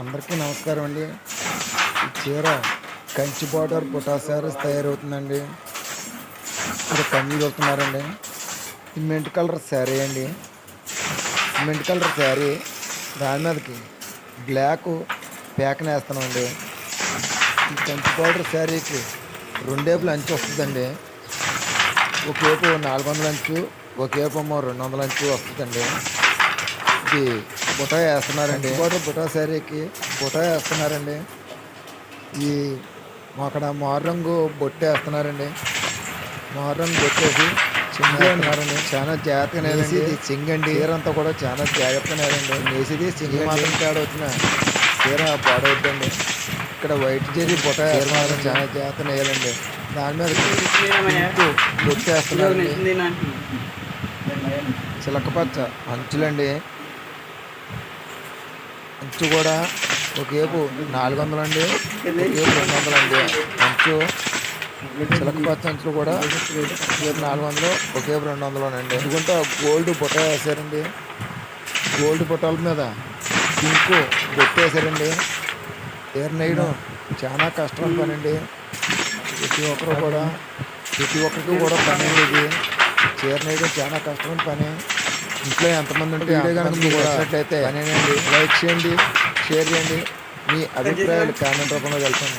అందరికీ నమస్కారం అండి. ఈ చీర కంచి బార్డర్ బుటా శారీస్ తయారవుతుందండి. ఇక్కడ కన్నీ చూస్తున్నారండి సిమెంట్ కలర్ శారీ అండి. సిమెంట్ కలర్ శారీ దాని మీదకి బ్లాక్ ప్యాక్ని వేస్తామండి ఈ కంచి బార్డర్ శారీకి రెండేపులు అంచు వస్తుందండి. ఒకవైపు నాలుగు వందల అంచు ఒకవైపు రెండు వందల అంచు వస్తుందండి. ఇది బుటా వేస్తున్నారండి. కూడా బుటా శారీకి బుటా వేస్తున్నారండి. ఈ అక్కడ మారంగు బొట్టు వేస్తున్నారండి. మారంగు బొట్టేసి చింగ వేస్తున్నారండి. చాలా జాగ్రత్తగా ఇది చింగండి చీర అంతా కూడా చాలా జాగ్రత్తగా నేలండి వేసేది చింగ మాత్రం తేడా వచ్చిన చీర పాడవద్దండి. ఇక్కడ వైట్ జరీ బుటా వేస్తున్నారు చాలా జాగ్రత్త నేయాలండి. దాని మీద బొట్టు వేస్తున్నారండి. చిలకపచ్చ అంచులండి. అంచు కూడా ఒకవైపు నాలుగు వందలు అండి ఒకవైపు రెండు వందలు అండి. అంచు చిలకపచ్చ అంచులు కూడా ఒకవైపు నాలుగు వందలు ఒకవైపు రెండు వందలు అండి ఎందుకంటే గోల్డ్ బుట్ట వేసారండి. గోల్డ్ బుట్టాల మీద పింక్ బొట్టు వేసారండి ఏర్ నేయడం చాలా కష్టం పనండి. ప్రతి ఒక్కరు కూడా ప్రతి ఒక్కరికి కూడా పని అండి ఇది చీర నేయడం చాలా కష్టమైన పని. ఇంట్లో ఎంతమంది ఉంటే వీడియో కనుక మీకు నచ్చినట్లయితే లైక్ చేయండి షేర్ చేయండి. మీ అభిప్రాయాలు కామెంట్ రూపంలో వెళ్తాను